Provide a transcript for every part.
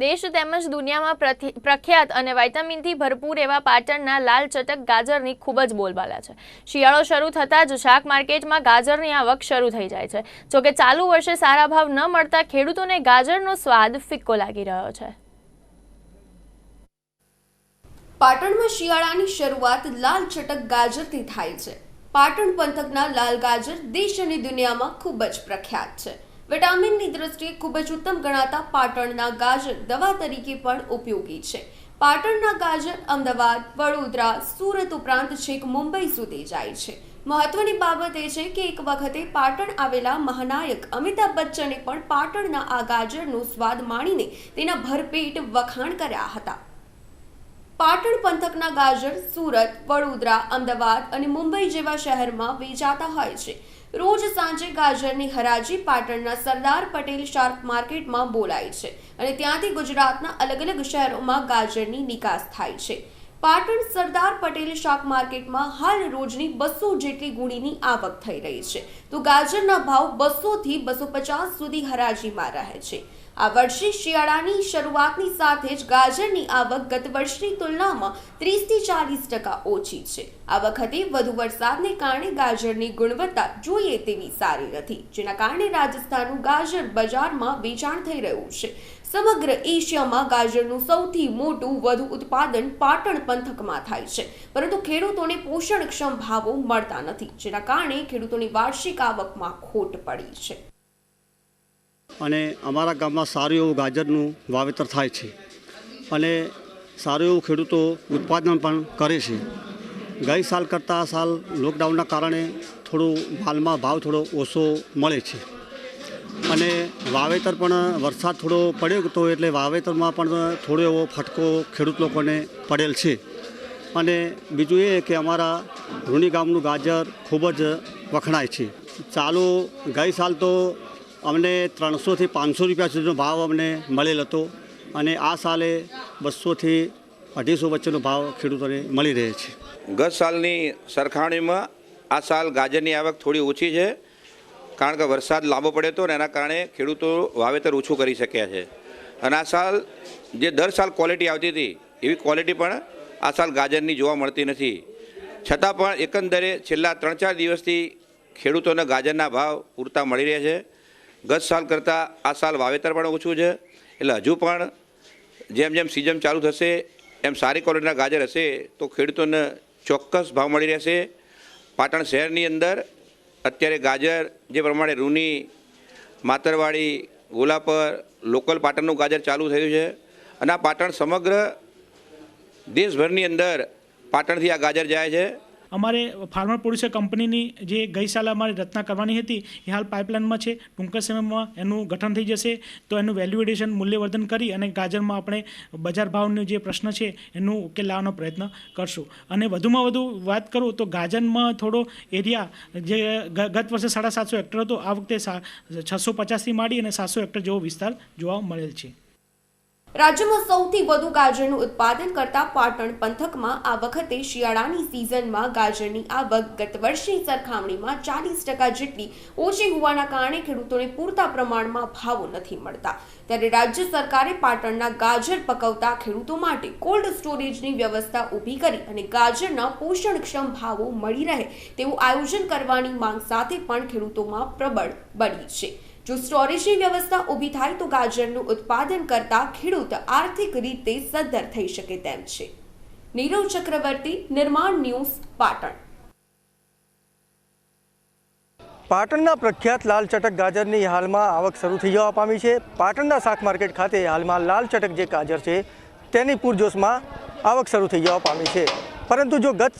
દેશ તેમજ દુનિયામાં પ્રખ્યાત અને વાઇટામિનથી ભરપૂર એવા પાટણના લાલ ચટક ગાજરની ખૂબ જ બોલબાલા છે. શિયાળો શરૂ થતાં જ શાક માર્કેટમાં ગાજરની આવક શરૂ થઈ જાય છે. જોકે ચાલુ વર્ષે સારા ભાવ ન મળતા ખેડૂતોને ગાજરનો સ્વાદ ફિક્કો લાગી રહ્યો છે. પાટણમાં શિયાળાની શરૂઆત લાલ ચટક ગાજરથી થાય છે. પાટણ પંથકના લાલ ગાજર દેશ અને દુનિયામાં ખૂબ જ પ્રખ્યાત છે. વિટામિનની દ્રષ્ટિએ ખૂબ જ ઉત્તમ ગણાતા પાટણના ગાજર દવા તરીકે પણ ઉપયોગી છે. પાટણના ગાજર અમદાવાદ, વડોદરા, સુરત ઉપરાંત છેક મુંબઈ સુધી જાય છે. મહત્વની બાબત એ છે કે એક વખતે પાટણ આવેલા મહાનાયક અમિતાભ બચ્ચને પણ પાટણના આ ગાજરનો સ્વાદ માણીને તેના ભરપેટ વખાણ કર્યા હતા. પાટણ પંથકના ગાજર, સુરત, વડોદરા, અમદાવાદ અને મુંબઈ જેવા શહેરમાં વેચાતા હોય છે. રોજ સાંજે ગાજરની હરાજી પાટણના સરદાર પટેલ શાર્ક માર્કેટમાં બોલાય છે અને ત્યાંથી ગુજરાતના અલગ અલગ શહેરોમાં ગાજરની નિકાસ થાય છે. પાટણ સરદાર પટેલ શાક માર્કેટમાં હાલ રોજની બસો જેટલી ગુણીની આવક થઈ રહી છે. તો ગાજરના ભાવ બસોથી બસો પચાસ સુધી હરાજીમાં રહે છે. આ વર્ષે શિયાળાની શરૂઆતની સાથે જ ગાજરની આવક ગત વર્ષની તુલનામાં ત્રીસથી ચાલીસ ટકા ઓછી છે. આ વખતે વધુ વરસાદને કારણે ગાજરની ગુણવત્તા જોઈએ તેવી સારી નથી, જેના કારણે રાજસ્થાનનું ગાજર બજારમાં વેચાણ થઈ રહ્યું છે. સમગ્ર એશિયામાં ગાજરનું સૌથી મોટું વધુ ઉત્પાદન પાટણ પંથકમાં થાય છે. પરંતુ ખેડૂતોને પોષણક્ષમ ભાવો મળતા નથી, જેના કારણે ખેડૂતોની વાર્ષિક આવકમાં ખોટ પડી છે. અને અમારા ગામમાં સારું એવું ગાજરનું વાવેતર થાય છે. અને સારું એવું ખેડૂતો ઉત્પાદન પણ કરે છે. ગઈ સાલ કરતાં સાલ લોકડાઉનના કારણે થોડું માલમાં ભાવ થોડો ઓછો મળે છે. અને વાવેતર પણ વરસાદ થોડો પડ્યો હતો એટલે વાવેતરમાં પણ થોડો એવો ફટકો ખેડૂત લોકોને પડેલ છે. અને બીજું એ કે અમારા રૂની ગામનું ગાજર ખૂબ જ વખણાય છે. ચાલુ ગઈ સાલ તો અમને ત્રણસોથી પાંચસો રૂપિયા સુધીનો ભાવ અમને મળેલ હતો અને આ સાલે બસોથી અઢીસો વચ્ચેનો ભાવ ખેડૂતોને મળી રહે છે. ગત સાલની સરખામણીમાં આ સાલ ગાજરની આવક થોડી ઓછી છે. કારણ કે વરસાદ લાંબો પડ્યો હતો ને એના કારણે ખેડૂતો વાવેતર ઓછું કરી શક્યા છે. અને આ સાલ જે દર સાલ ક્વોલિટી આવતી હતી, એવી ક્વોલિટી પણ આ સાલ ગાજરની જોવા મળતી નથી. છતાં પણ એકંદરે છેલ્લા ત્રણ ચાર દિવસથી ખેડૂતોને ગાજરના ભાવ પૂરતા મળી રહ્યા છે. ગત સાલ કરતાં આ સાલ વાવેતર પણ ઓછું છે. એટલે હજુ પણ જેમ જેમ સિઝન ચાલુ થશે, એમ સારી ક્વોલિટીના ગાજર હશે, તો ખેડૂતોને ચોક્કસ ભાવ મળી રહેશે. પાટણ શહેરની અંદર અત્યારે ગાજર જે પ્રમાણે રૂની, માતરવાડી, ગોલાપર, લોકલ પાટણનું ગાજર ચાલુ થયું છે. અને આ પાટણ સમગ્ર દેશભરની અંદર પાટણથી આ ગાજર જાય છે. અમારે ફાર્મર પ્રોડ્યુસર કંપનીની જે ગઈ સાલે અમારે રચના કરવાની હતી, એ હાલ પાઇપલાઇનમાં છે. ટૂંક સમયમાં એનું ગઠન થઈ જશે. તો એનું વેલ્યુએડેશન મૂલ્યવર્ધન કરી અને ગાજરમાં આપણે બજાર ભાવનો જે પ્રશ્ન છે, એનું ઉકેલ લાવવાનો પ્રયત્ન કરશું. અને વધુમાં વધુ વાત કરું તો ગાજરમાં થોડો એરિયા, જે ગત વર્ષે સાડા સાતસો હેક્ટર હતો, આ વખતે છસો પચાસથી માંડી અને સાતસો હેક્ટર જેવો વિસ્તાર જોવા મળેલ છે. રાજ્યમાં સૌથી વધુ ગાજરનું ઉત્પાદન કરતા પાટણ પંથકમાં આ વખતે શિયાળાની સિઝનમાં ગાજરની આવક ગત વર્ષની સરખામણીમાં ચાલીસ ટકા જેટલી ઓછી હોવાના કારણે ખેડૂતોને પૂરતા પ્રમાણમાં ભાવો નથી મળતા. ત્યારે રાજ્ય સરકારે પાટણના ગાજર પકવતા ખેડૂતો માટે કોલ્ડ સ્ટોરેજની વ્યવસ્થા ઊભી કરી અને ગાજરના પોષણક્ષમ ભાવો મળી રહે તેવું આયોજન કરવાની માંગ સાથે પણ ખેડૂતોમાં પ્રબળ બની છે. જો સ્ટોરેજની વ્યવસ્થા ઊભી થાય તો ગાજરનું ઉત્પાદન કરતા ખેડૂત આર્થિક રીતે સદ્ધર થઈ શકે તેમ છે. નીરવ ચક્રવર્તી, નિર્માણ ન્યૂઝ, પાટણ. પાટણના પ્રખ્યાત લાલ ચટક ગાજરની હાલમાં આવક શરૂ થઈ જવા પામી છે. પાટણના શાક માર્કેટ ખાતે હાલમાં લાલ ચટક જે ગાજર છે, તેની પૂરજોશમાં આવક શરૂ થઈ જવા પામી છે. પરંતુ જો ગત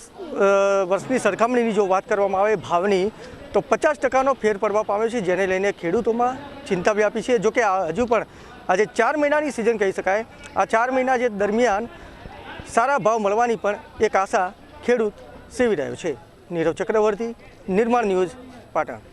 વર્ષની સરખામણીની જો વાત કરવામાં આવે, ભાવની તો પચાસ ટકાનો ફેર પડવા પામ્યો છે, જેને લઈને ખેડૂતોમાં ચિંતા વ્યાપી છે. જોકે હજુ પણ આજે ચાર મહિનાની સિઝન કહી શકાય. આ ચાર મહિના જે દરમિયાન સારા ભાવ મળવાની પણ એક આશા ખેડૂત સેવી રહ્યો છે. નીરવ ચક્રવર્તી, નિર્માણ ન્યૂઝ પાટણ.